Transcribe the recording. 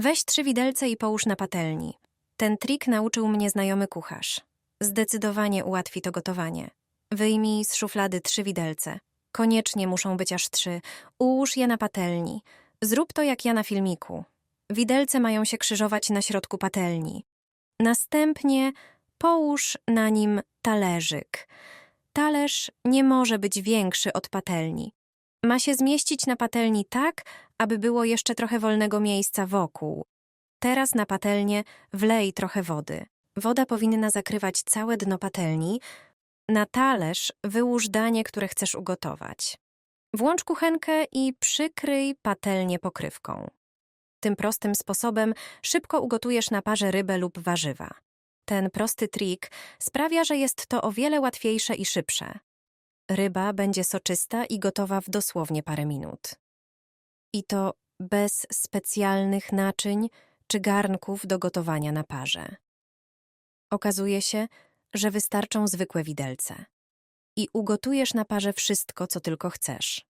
Weź trzy widelce i połóż na patelni. Ten trik nauczył mnie znajomy kucharz. Zdecydowanie ułatwi to gotowanie. Wyjmij z szuflady trzy widelce. Koniecznie muszą być aż trzy. Ułóż je na patelni. Zrób to jak ja na filmiku. Widelce mają się krzyżować na środku patelni. Następnie połóż na nim talerzyk. Talerz nie może być większy od patelni. Ma się zmieścić na patelni tak, aby było jeszcze trochę wolnego miejsca wokół. Teraz na patelnię wlej trochę wody. Woda powinna zakrywać całe dno patelni. Na talerz wyłóż danie, które chcesz ugotować. Włącz kuchenkę i przykryj patelnię pokrywką. Tym prostym sposobem szybko ugotujesz na parze rybę lub warzywa. Ten prosty trik sprawia, że jest to o wiele łatwiejsze i szybsze. Ryba będzie soczysta i gotowa w dosłownie parę minut. I to bez specjalnych naczyń czy garnków do gotowania na parze. Okazuje się, że wystarczą zwykłe widelce. I ugotujesz na parze wszystko, co tylko chcesz.